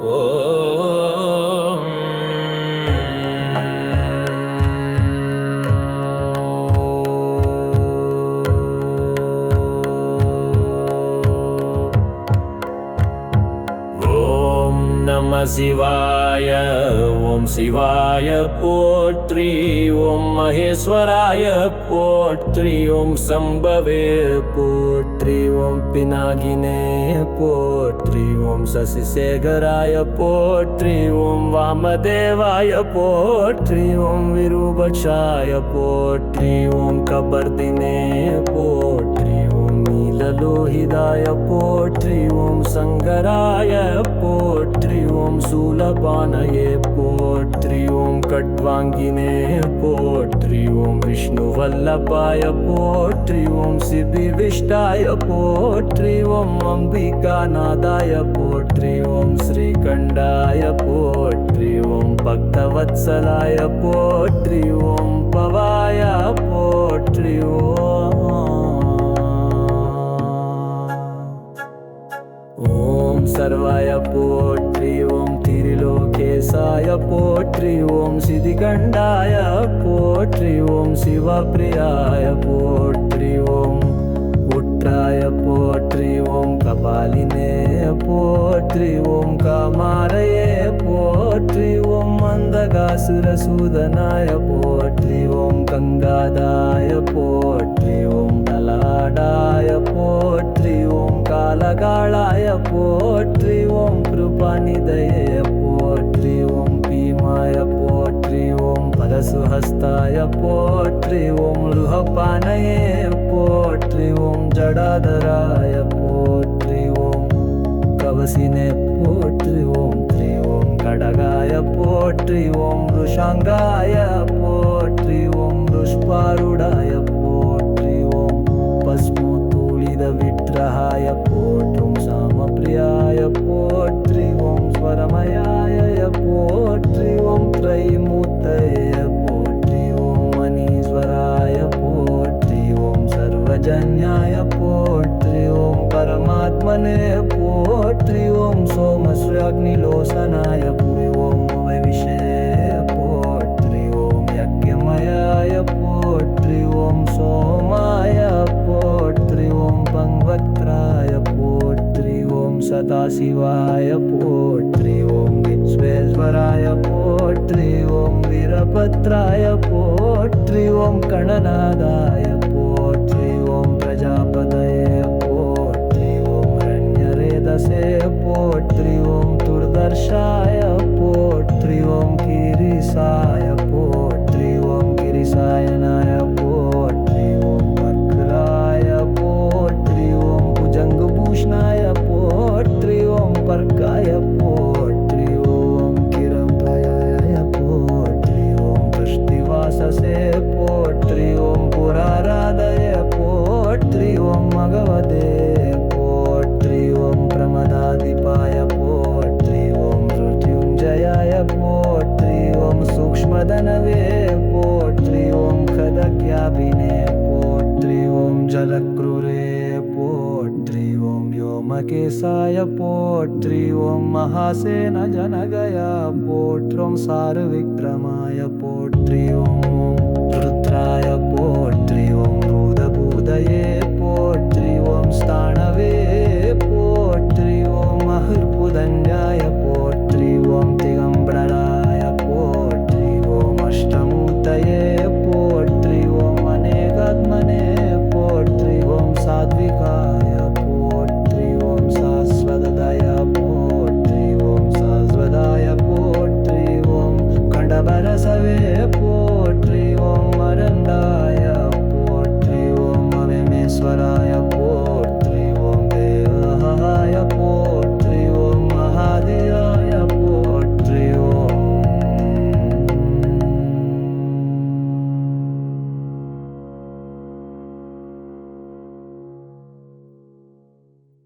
ஓம் நம சிவாய ஓம் சிவாய போற்றி ஓம் மகேஸ்வராய போற்றி ஓம் சம்பவே போற்றி ஓம் பினாகினே போற்றி ஓம் சசிசேகராய போற்றி ஓம் வாமதேவாய போற்றி ஓம் விரூபக்ஷாய போற்றி ஓம் கபர்தினே போற்றி ஓம் நீலலோகிதாய போற்றி ஓம் சங்கராய போற்றி ஓம் சூலபானயே போற்றி ஓம் கட்வாங்கினே போற்றி ஓம் விஷ்ணு வல்லபாய போற்றி ஓம் சிபி விஷ்டாய போற்றி ஓம் அம்பிகாநாதாய போற்றி ஓம் ஸ்ரீகண்டாய போற்றி ஓம் பக்தவத்சலாய போற்றி ஓம் பவாயா ஓம் சிதிகண்டாய போற்றி ஓம் சிவப்பிரியாய போற்றி ஓம் உற்றாய போற்றி ஓம் கபாலினே போற்றி ஓம் காமாரயே போற்றி ஓம் மந்தகாசுரசூதனாய போற்றி ஓம் கங்காதாய போற்றி ஓம் தலாடாய போற்றி ஓம் காலகாளாய போற்றி ஓம் கிருபாநிதயே போற்றி சுஹஸ்தாய போற்றி ஓம் ருஹபானயே போற்றி ஓம் ஜடாதராய போற்றி ஓம் கவசினே போற்றி ஓம் த்ரி ஓம் கடகாய போற்றி ஓம் ருஷாங்காய போற்றி ஓம் ருஷ்பாருடாய போற்றி ஓம் பஸ்மு தூளித விக்கிரகாய போற்றும் சாமப்பிரியாய போற்றி ஓம் ஸ்வரமயாய போற்றி ஓம் த்ரைமூத்தையே சர்வஜன்யாய போற்றி ஓம் பரமாத்மனே போற்றி ஓம் சோமஸ்ரக்னிலோசனாய புரி ஓம் வைவிஷய போற்றி ஓம் யக்ஞமயாய போற்றி ஓம் சோமாய போற்றி ஓம் பங்வக்ராய போற்றி ஓம் சதாசிவாய போற்றி ஓம் விஸ்வேஸ்வராய போற்றி ஓம் வீரபத்ராய போற்றி ஓம் கணநாதாய போற்றி ஓம் யோமகேசாய போற்றி ஓம் மகாசேன ஜனகயா போற்றோம். சாரு விக்ரம